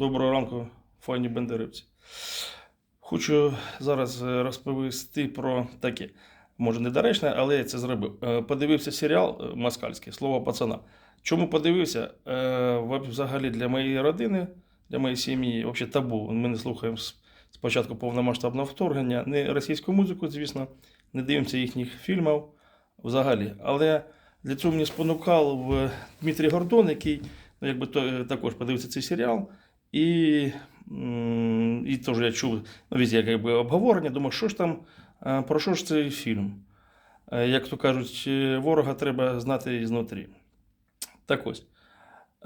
Доброго ранку, файні бендерівці. Хочу зараз е, розповісти про таке, може недоречне, але я це зробив. Е, Подивився серіал е, москальський Слово пацана. Чому подивився? Взагалі для моєї родини, для моєї сім'ї, взагалі табу. Ми не слухаємо спочатку повномасштабного вторгнення, не російську музику, звісно, не дивимося їхніх фільмів взагалі. Але для цього мені спонукав Дмитрій Гордон, який ну, якби також подивився цей серіал. І, і теж я чув ну, везде якби, обговорення, думаю, що ж там, е, про що ж цей фільм? Е, Як то кажуть, е, ворога треба знати ізнутрі. Так ось.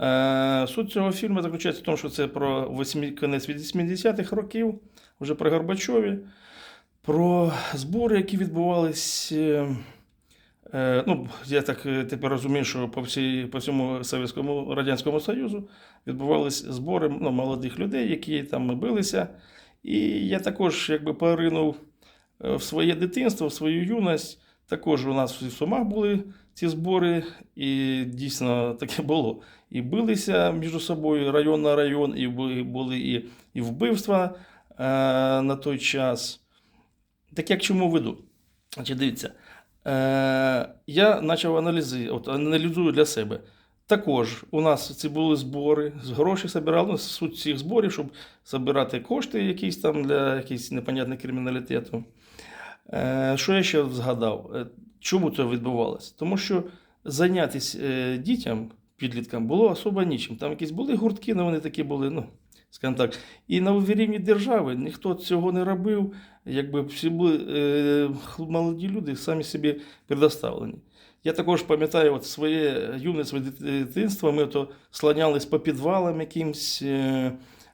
Е, Суть цього фільму заключається в тому, що це про восьмі, кінець 80-х років, вже при Горбачові, про збори, які відбувались. Е, Ну, я так е, тепер розумію, що по, всій, по всьому Совєтському Радянському Союзу відбувалися збори ну, молодих людей, які там билися. І я також якби поринув е, в своє дитинство, в свою юність. Також у нас в Сумах були ці збори, і дійсно таке було. І билися між собою район на район, і були, і, і вбивства е, на той час. Так як чому веду? Значить, дивіться, я почав аналізи, от, аналізую для себе. Також у нас ці були збори, гроші збирали, ну, суть цих зборів, щоб збирати кошти якісь там для якихось непонятних криміналітету. Е, що я ще згадав? Е, Чому це відбувалося? Тому що зайнятися е, дітям, підліткам, було особо нічим. Там якісь були гуртки, але вони такі були, ну, скажімо так. І на рівні держави ніхто цього не робив. Якби всі були е, молоді люди самі собі предоставлені. Я також пам'ятаю от своє юне своє дитинство, ми то слонялись по підвалам якимсь. Е,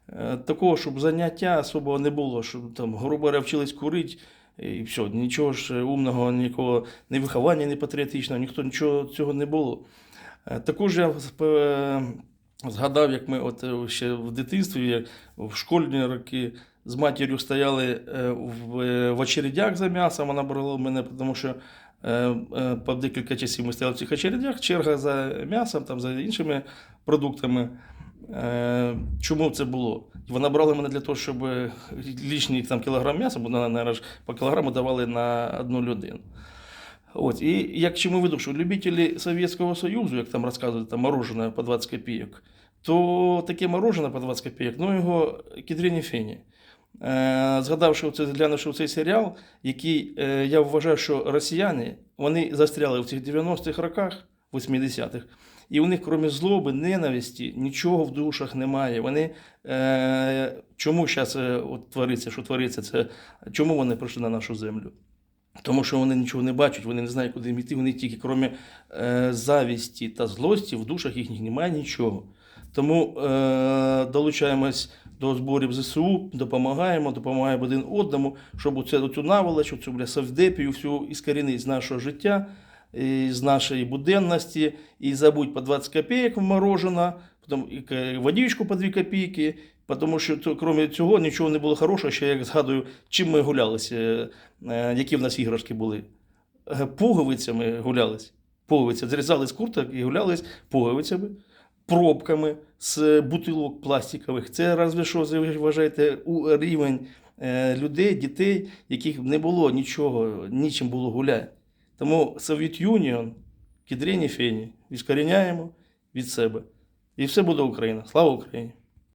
е, такого, щоб заняття особого не було, щоб там, грубо вчились курити, і все, нічого ж умного, ніякого ні виховання, ні патріотичного, ніхто нічого цього не було. Е, Також я е, згадав, як ми от е, ще в дитинстві, в школьні роки з матір'ю стояли е, в, е, в очередях за м'ясом, вона брала мене, тому що по декілька часів ми стояли в цих очередях, черга за м'ясом, там, за іншими продуктами. Чому це було? Вона брала мене для того, щоб лишній там, кілограм м'яса, бо на, по кілограму давали на одну людину. От. І як чому веду, що любителі Совєтського Союзу, як там розказують, там мороженое по 20 копійок, то таке мороженое по 20 копійок, ну його кідріні фені. Е, згадавши це, глянувши цей серіал, який е, я вважаю, що росіяни вони застряли в цих 90-х роках, 80-х, і у них, крім злоби, ненависті, нічого в душах немає. Вони е, чому зараз от твориться, що твориться, це чому вони прийшли на нашу землю? Тому що вони нічого не бачать, вони не знають, куди їм йти, вони тільки, крім е, завісті та злості, в душах їхніх немає нічого. Тому е, долучаємось до зборів ЗСУ, допомагаємо, допомагаємо один одному, щоб оце, оцю наволоч, оцю бля, совдепію всю іскорінити з нашого життя, і з нашої буденності, і забудь по 20 копійок в к- водичку по 2 копійки, тому що крім цього нічого не було хорошого, ще як згадую, чим ми гулялися, е, які в нас іграшки були. Е, Пуговицями гулялись. Пуговиці. Зрізали з курток і гулялись пуговицями, пробками з бутилок пластикових. Це разве що ви вважаєте у рівень е, людей, дітей, яких не було нічого, нічим було гуляти. Тому Совєт Юніон, кідрені фені, відкоріняємо від себе. І все буде Україна. Слава Україні!